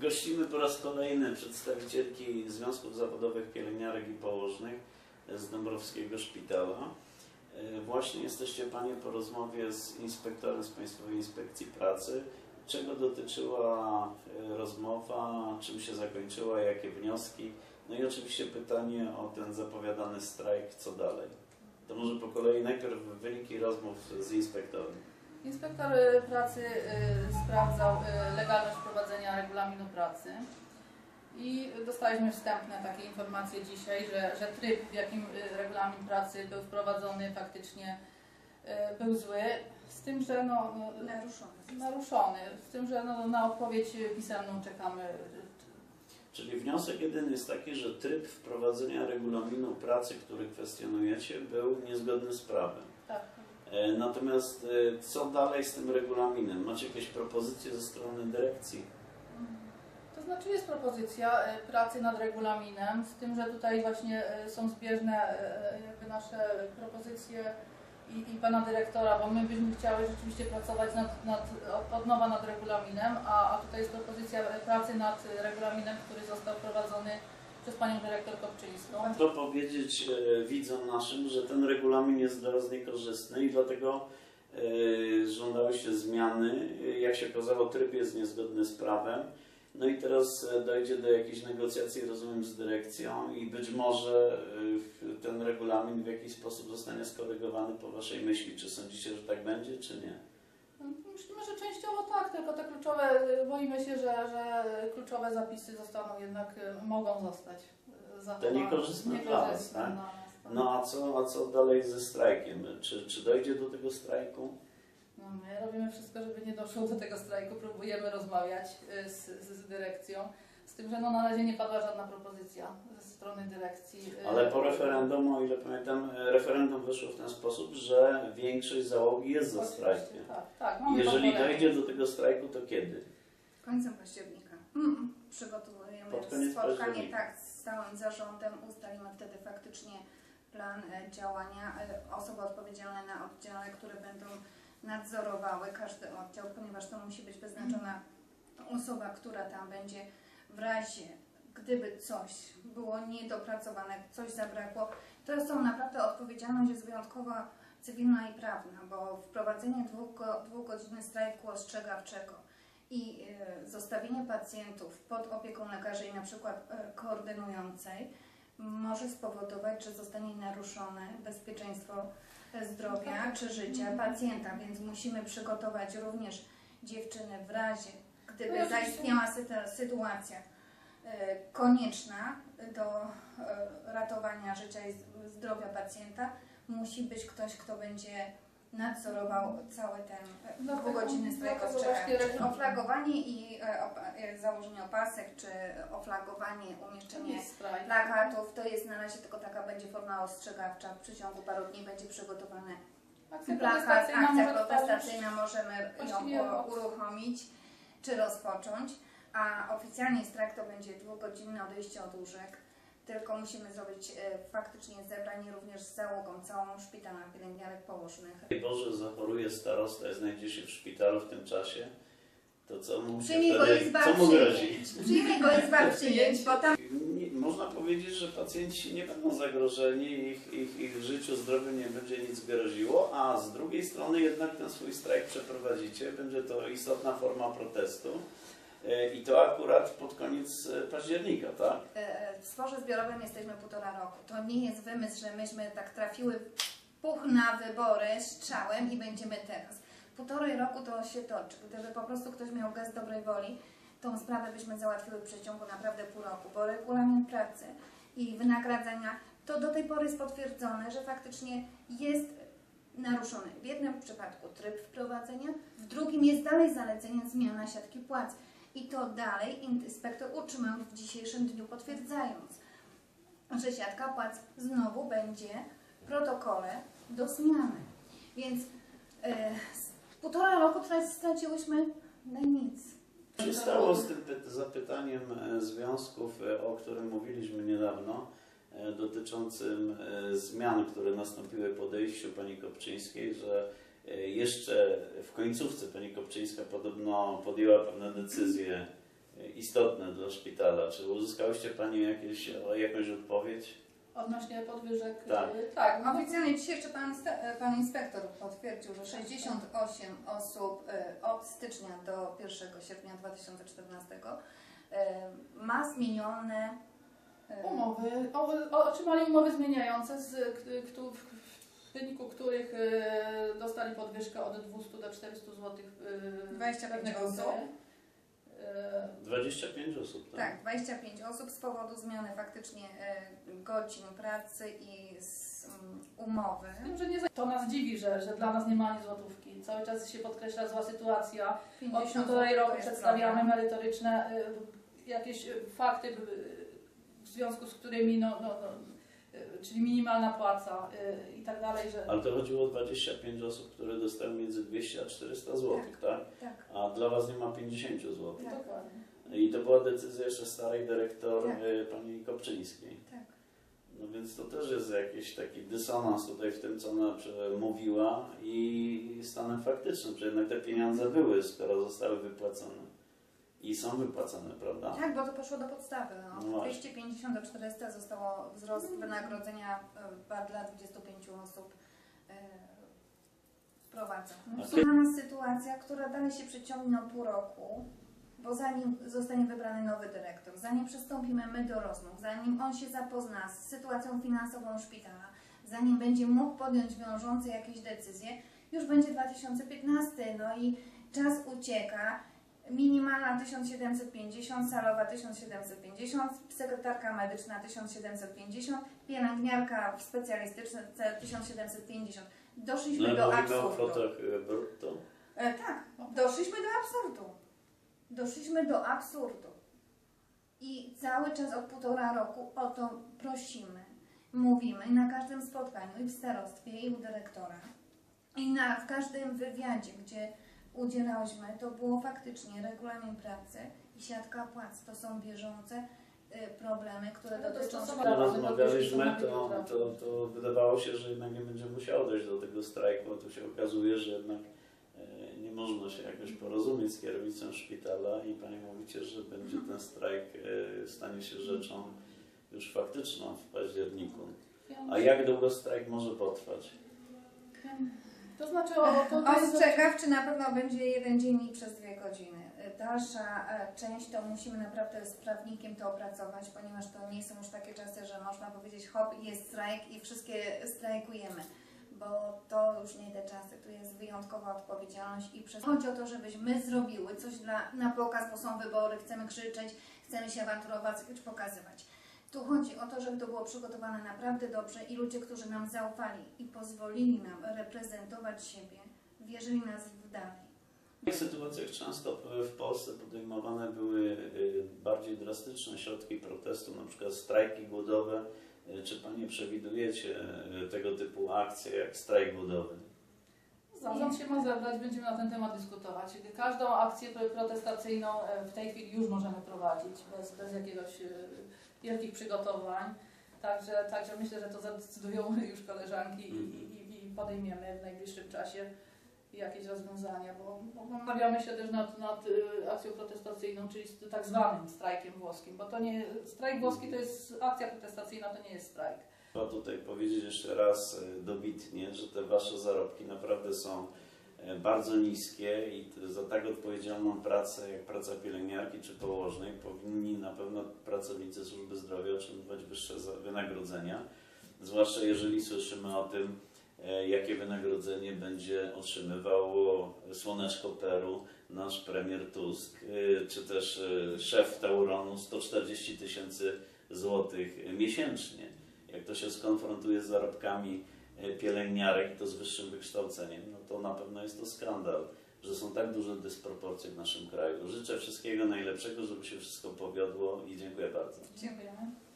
Gościmy po raz kolejny przedstawicielki Związków Zawodowych Pielęgniarek i Położnych z Dąbrowskiego Szpitala. E, Właśnie jesteście Panie po rozmowie z inspektorem z Państwowej Inspekcji Pracy. Czego dotyczyła e, rozmowa, czym się zakończyła, jakie wnioski? No i oczywiście pytanie o ten zapowiadany strajk, co dalej? To może po kolei najpierw wyniki rozmów z inspektorem. Inspektor pracy y, sprawdzał y, legalność prowadzenia regulaminu pracy i dostaliśmy wstępne takie informacje dzisiaj, że, że tryb, w jakim y, regulamin pracy był wprowadzony faktycznie był zły, z tym, że no, Naruszone. naruszony, z tym, że no, na odpowiedź pisemną czekamy. Czyli wniosek jedyny jest taki, że tryb wprowadzenia regulaminu pracy, który kwestionujecie, był niezgodny z prawem. Natomiast e, co dalej z tym regulaminem? Macie jakieś propozycje ze strony dyrekcji? To znaczy jest propozycja e, pracy nad regulaminem, z tym, że tutaj właśnie e, są zbieżne jakby nasze propozycje i, i pana dyrektora, bo my byśmy chciały rzeczywiście pracować nad, nad, od- nowa nad regulaminem, a, a tutaj jest propozycja pracy nad regulaminem, który został wprowadzony przez panią dyrektor Kopczyńską. Warto powiedzieć e, widzom naszym, że ten regulamin jest dla nas niekorzystny i dlatego e, żądały się zmiany. Jak się okazało, tryb jest niezgodny z prawem. No i teraz e, dojdzie do jakichś negocjacji, rozumiem, z dyrekcją i być może e, ten regulamin w jakiś sposób zostanie skorygowany po Waszej myśli. Czy sądzicie, że tak będzie, czy nie? Myślimy, że częściowo tak, tylko te kluczowe, boimy się, że, że kluczowe zapisy zostaną jednak, e, mogą zostać e, zachowane. niekorzystne dla was, Niekorzystne tak? dla nas, tak. No a co, a co dalej ze strajkiem? Czy, czy dojdzie do tego strajku? No, my robimy wszystko, żeby nie doszło do tego strajku, próbujemy rozmawiać y, z, z, dyrekcją, tym, że no, na razie nie padła żadna propozycja ze strony dyrekcji. y, Ale po referendum, o ile pamiętam, e, referendum wyszło w ten sposób, że większość załogi jest za strajkiem. Tak, tak. mamy Jeżeli dojdzie do tego strajku, to kiedy? Końcem października. Mm, Przygotowujemy Pod koniec spotkanie października. tak z całym zarządem. Ustalimy wtedy faktycznie plan e, działania. E, Osoby odpowiedzialne na oddziale, które będą nadzorowały każdy oddział, ponieważ to musi być wyznaczona osoba, która tam będzie w razie gdyby coś było niedopracowane, coś zabrakło, to są naprawdę odpowiedzialność jest wyjątkowo cywilna i prawna, bo wprowadzenie dwugodziny strajku ostrzegawczego i e, zostawienie pacjentów pod opieką lekarzy i na przykład e, koordynującej może spowodować, że zostanie naruszone bezpieczeństwo e, zdrowia czy życia pacjenta, więc musimy przygotować również dziewczyny w razie, gdyby oczywiście- zaistniała sytu- sytuacja e, konieczna do e, ratowania życia i zdrowia pacjenta, musi być ktoś, kto będzie nadzorował cały ten e, dwugodzinny strajk ostrzegawczy. Oflagowanie i założenie opasek, czy oflagowanie, umieszczenie plakatów, to jest na razie tylko taka będzie forma ostrzegawcza. W przeciągu paru dni będzie przygotowane Akcja plakat, protestacyjna akcja protestacyjna, możemy ją uruchomić czy rozpocząć, a oficjalnie strajk to będzie dwugodzinne odejście od łóżek. Tylko musimy zrobić e, faktycznie zebranie również z załogą całą szpitala pielęgniarek położnych. Boże zachoruje starosta i znajdzie się w szpitalu w tym czasie, to co mu, się Przyjmij go co mu grozi? Przyjmij go izba przyjęć, bo tam można powiedzieć, że pacjenci nie będą zagrożeni, ich, ich, ich życiu, zdrowiu nie będzie nic groziło, a z drugiej strony jednak ten swój strajk przeprowadzicie, będzie to istotna forma protestu e, i to akurat pod koniec e, października, tak? E, W sporze zbiorowym jesteśmy półtora roku. To nie jest wymysł, że myśmy tak trafiły puch na wybory strzałem i będziemy teraz. Półtorej roku to się toczy. Gdyby po prostu ktoś miał gest dobrej woli, tą sprawę byśmy załatwiły w przeciągu naprawdę pół roku, bo regulamin pracy i wynagradzania to do tej pory jest potwierdzone, że faktycznie jest naruszony. W jednym przypadku tryb wprowadzenia, w drugim jest dalej zalecenie zmiana siatki płac. I to dalej inspektor utrzymał w dzisiejszym dniu, potwierdzając, że siatka płac znowu będzie w protokole do zmiany. Więc z półtora roku straciłyśmy na nic. Co się stało z tym py- zapytaniem e, związków, e, o którym mówiliśmy niedawno, e, dotyczącym zmian, które nastąpiły po odejściu pani Kopczyńskiej, że jeszcze w końcówce pani Kopczyńska podobno podjęła pewne decyzje istotne dla szpitala. Czy uzyskałyście Pani jakieś, jakąś odpowiedź? Odnośnie podwyżek. Tak. y, tak mamy Oficjalnie dzisiaj jeszcze pan, e, pan inspektor potwierdził, że 68 osób e, od stycznia do 1 sierpnia 2014 e, ma zmienione Umowy, otrzymali umowy zmieniające, z, w wyniku których dostali podwyżkę od 200 do 400 zł. 25 osób. E, 25 osób, tak? Tak, 25 osób z powodu zmiany faktycznie e, godzin pracy i z mm, umowy. z tym, że nie, za- to nas dziwi, że, że dla nas nie ma ani złotówki. Cały czas się podkreśla zła sytuacja. Od 50 półtorej roku przedstawiamy problem. merytoryczne y, jakieś fakty, w związku z którymi, no, no, no, czyli minimalna płaca y, i tak dalej, że Ale to chodziło o 25 osób, które dostały między 200 a 400 zł, tak? Tak, A dla Was nie ma 50 zł. Tak. dokładnie. I to była decyzja jeszcze starej dyrektor Tak. y, pani Kopczyńskiej. tak. No więc to też jest jakiś taki dysonans tutaj w tym, co ona mówiła i stanem faktycznym, że jednak te pieniądze były, skoro zostały wypłacone. I są wypłacone, prawda? Tak, bo to poszło do podstawy. No No. właśnie. 250 do 400 zostało wzrost wynagrodzenia e, dla 25 osób e, wprowadzony. Okej. Okay. sytuacja, która dalej się przeciągnie o pół roku, bo zanim zostanie wybrany nowy dyrektor, zanim przystąpimy my do rozmów, zanim on się zapozna z sytuacją finansową szpitala, zanim będzie mógł podjąć wiążące jakieś decyzje, już będzie 2015, no i czas ucieka. Minimalna 1750, salowa 1750, sekretarka medyczna 1750, pielęgniarka specjalistyczna 1750. Doszliśmy do absurdu. kwotach brutto. E, tak, doszliśmy do absurdu. Doszliśmy do absurdu. I cały czas od półtora roku o to prosimy. Mówimy i na każdym spotkaniu, i w starostwie, i u dyrektora, i na, w każdym wywiadzie, gdzie udzielałyśmy, to było faktycznie regulamin pracy i siatka płac. To są bieżące y, problemy, które to dotyczą to szpitala. rozmawialiśmy, to, to, to wydawało się, że jednak nie będzie musiało dojść do tego strajku, a tu się okazuje, że jednak e, nie można się jakoś porozumieć z kierownicą szpitala i Pani mówicie, że będzie ten strajk e, stanie się rzeczą już faktyczną w październiku. A jak długo strajk może potrwać? To znaczy, o, to, to Ostrzegawczy na pewno będzie jeden dzień i przez dwie godziny. Dalsza e, część to musimy naprawdę z prawnikiem to opracować, ponieważ to nie są już takie czasy, że można powiedzieć hop, jest strajk i wszystkie strajkujemy. Bo to już nie te czasy, tu jest wyjątkowa odpowiedzialność i przez... chodzi o to, żebyśmy zrobiły coś dla, na pokaz, bo są wybory, chcemy krzyczeć, chcemy się awanturować, pokazywać. Tu chodzi o to, żeby to było przygotowane naprawdę dobrze i ludzie, którzy nam zaufali i pozwolili nam reprezentować siebie, wierzyli nas w dalej. W tych sytuacjach często w Polsce podejmowane były y, bardziej drastyczne środki protestu, na przykład strajki głodowe. Y, Czy Panie przewidujecie y, tego typu akcje jak strajk głodowy? Zarząd się ma zebrać, będziemy na ten temat dyskutować. Każdą akcję pro- protestacyjną e, w tej chwili już możemy prowadzić bez, bez jakiegoś wielkich przygotowań. Także, także myślę, że to zadecydują już koleżanki i, i, i podejmiemy w najbliższym czasie jakieś rozwiązania, bo, namawiamy się też nad, nad e, akcją protestacyjną, czyli tak zwanym strajkiem włoskim, bo to nie, strajk włoski to jest akcja protestacyjna, to nie jest strajk. Trzeba tutaj powiedzieć jeszcze raz y, dobitnie, że te Wasze zarobki naprawdę są y, bardzo niskie i za tak odpowiedzialną pracę jak praca pielęgniarki czy położnej powinni na pewno pracownicy służby zdrowia otrzymywać wyższe wynagrodzenia. Zwłaszcza jeżeli słyszymy o tym, e, jakie wynagrodzenie będzie otrzymywało Słoneczko Peru, nasz premier Tusk, e, czy też e, szef Tauronu 140 tysięcy złotych miesięcznie. Jak to się skonfrontuje z zarobkami e, pielęgniarek i to z wyższym wykształceniem, no to na pewno jest to skandal, że są tak duże dysproporcje w naszym kraju. Życzę wszystkiego najlepszego, żeby się wszystko powiodło i dziękuję bardzo. Dziękujemy.